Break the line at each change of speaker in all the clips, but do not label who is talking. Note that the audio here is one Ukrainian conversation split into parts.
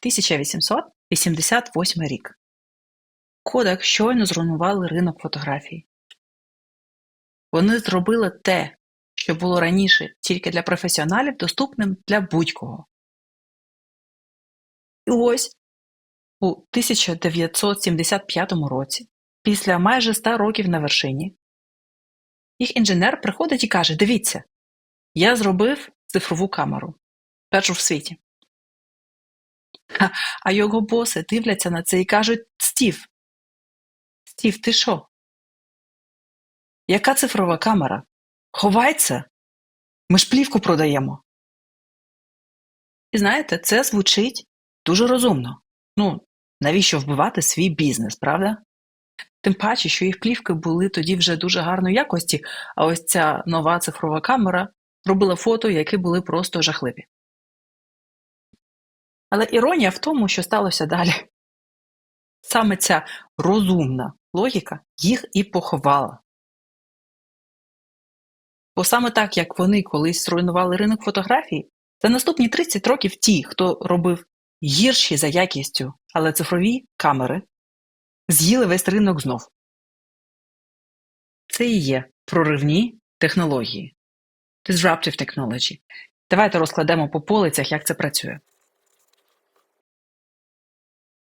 1888 рік. Kodak щойно зруйнували ринок фотографій. Вони зробили те, що було раніше тільки для професіоналів, доступним для будь-кого. І ось у 1975 році, після майже 100 років на вершині, їх інженер приходить і каже: Дивіться, я зробив цифрову камеру. Першу в світі. А, його боси дивляться на це і кажуть: Стів, Стів, ти що? Яка цифрова камера? Ховай це! Ми ж плівку продаємо. І знаєте, це звучить дуже розумно. Ну, навіщо вбивати свій бізнес, правда? Тим паче, що їх плівки були тоді вже дуже гарної якості, а ось ця нова цифрова камера робила фото, які були просто жахливі. Але іронія в тому, що сталося далі. Саме ця розумна логіка їх і поховала. Бо саме так, як вони колись зруйнували ринок фотографій, за наступні 30 років ті, хто робив гірші за якістю, але цифрові камери, з'їли весь ринок знов. Це і є проривні технології. Disruptive technology. Давайте розкладемо по полицях, як це працює.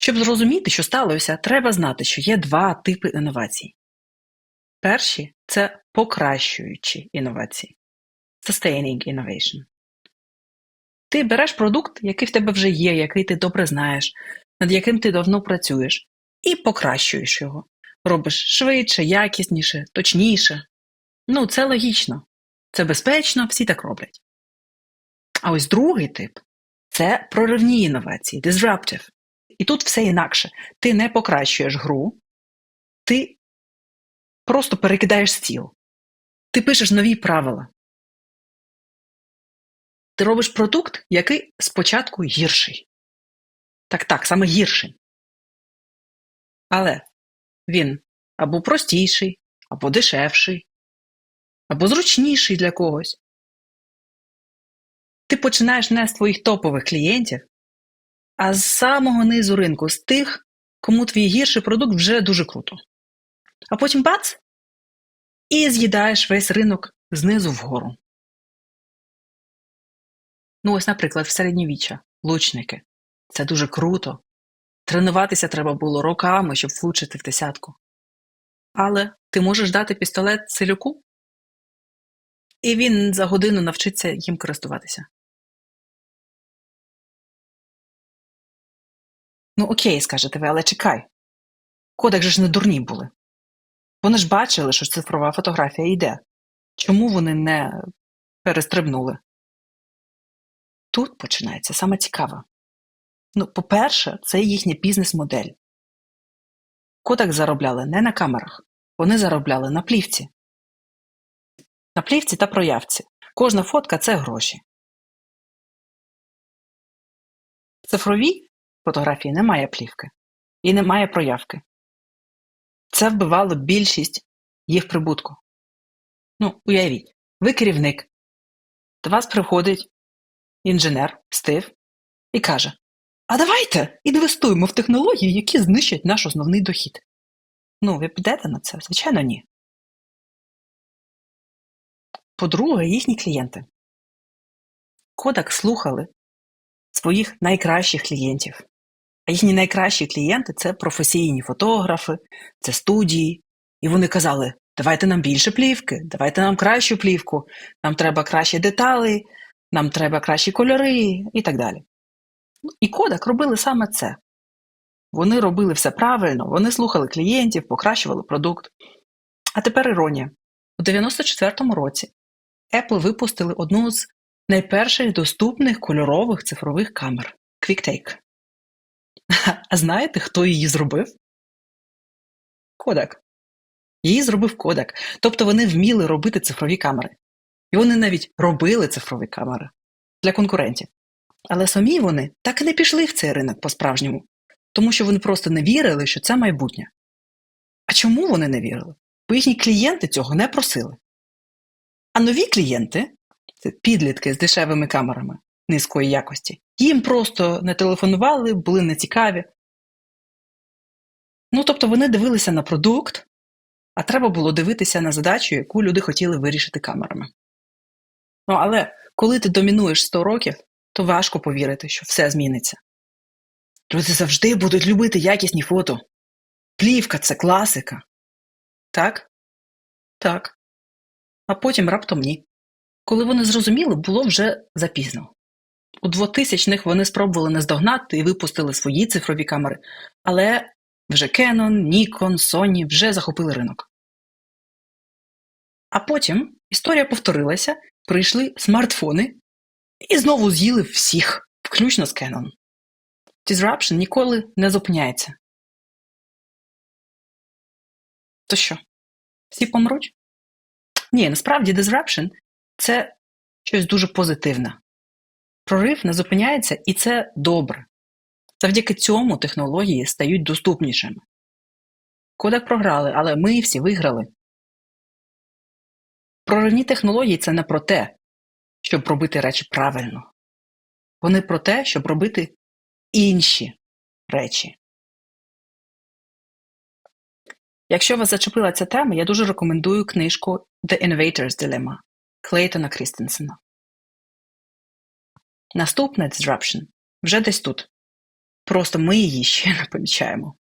Щоб зрозуміти, що сталося, треба знати, що є два типи інновацій. Перші це покращуючі інновації. Sustaining innovation. Ти береш продукт, який в тебе вже є, який ти добре знаєш, над яким ти давно працюєш, і покращуєш його. Робиш швидше, якісніше, точніше. Ну, це логічно. Це безпечно, всі так роблять. А ось другий тип це проривні інновації, disruptive. І тут все інакше. Ти не покращуєш гру, ти просто перекидаєш стіл. Ти пишеш нові правила. Ти робиш продукт, який спочатку гірший. Так, так, саме гірший. Але він або простіший, або дешевший, або зручніший для когось. Ти починаєш не з твоїх топових клієнтів, а з самого низу ринку, з тих, кому твій гірший продукт вже дуже круто. А потім бац! І з'їдаєш весь ринок знизу вгору. Ну, ось, наприклад, в середньовіччя лучники. Це дуже круто. Тренуватися треба було роками, щоб влучити в десятку. Але ти можеш дати пістолет селюку, і він за годину навчиться їм користуватися. Ну, окей, скажете ви, але чекай. Кодек же ж не дурні були. Вони ж бачили, що цифрова фотографія йде. Чому вони не перестрибнули? Тут починається саме цікаве. Ну, по-перше, це їхня бізнес-модель. Кодек заробляли не на камерах, вони заробляли на плівці. На плівці та проявці. Кожна фотка це гроші. В цифровій фотографії немає плівки і немає проявки. Це вбивало більшість їх прибутку. Ну, уявіть, ви керівник. До вас приходить інженер Стив і каже: А давайте інвестуємо в технології, які знищать наш основний дохід. Ну, ви підете на це? Звичайно, ні. По-друге, їхні клієнти. Кодак слухали своїх найкращих клієнтів. А їхні найкращі клієнти це професійні фотографи, це студії. І вони казали: давайте нам більше плівки, давайте нам кращу плівку, нам треба кращі деталі, нам треба кращі кольори і так далі. І Кодак робили саме це. Вони робили все правильно, вони слухали клієнтів, покращували продукт. А тепер іронія. У 94-му році Apple випустили одну з найперших доступних кольорових цифрових камер QuickTake. А знаєте, хто її зробив? Кодак. Її зробив Кодак. Тобто вони вміли робити цифрові камери. І вони навіть робили цифрові камери для конкурентів. Але самі вони так і не пішли в цей ринок по-справжньому, тому що вони просто не вірили, що це майбутнє. А чому вони не вірили? Бо їхні клієнти цього не просили. А нові клієнти це підлітки з дешевими камерами, низької якості. Їм просто не телефонували, були нецікаві. Ну, тобто вони дивилися на продукт, а треба було дивитися на задачу, яку люди хотіли вирішити камерами. Ну, але коли ти домінуєш 100 років, то важко повірити, що все зміниться. Люди завжди будуть любити якісні фото. Плівка це класика. Так? Так. А потім раптом ні. Коли вони зрозуміли, було вже запізно. У 2000-х вони спробували наздогнати і випустили свої цифрові камери, але вже Canon, Nikon, Sony вже захопили ринок. А потім історія повторилася, прийшли смартфони і знову з'їли всіх, включно з Canon. Disruption ніколи не зупиняється. То що? Всі помруть? Ні, насправді disruption – це щось дуже позитивне. Прорив не зупиняється, і це добре. Завдяки цьому технології стають доступнішими. Кодек програли, але ми всі виграли. Проривні технології це не про те, щоб робити речі правильно. Вони про те, щоб робити інші речі. Якщо вас зачепила ця тема, я дуже рекомендую книжку The Innovator's Dilemma Клейтона Крістенсена. Наступна disruption вже десь тут. Просто ми її ще не помічаємо.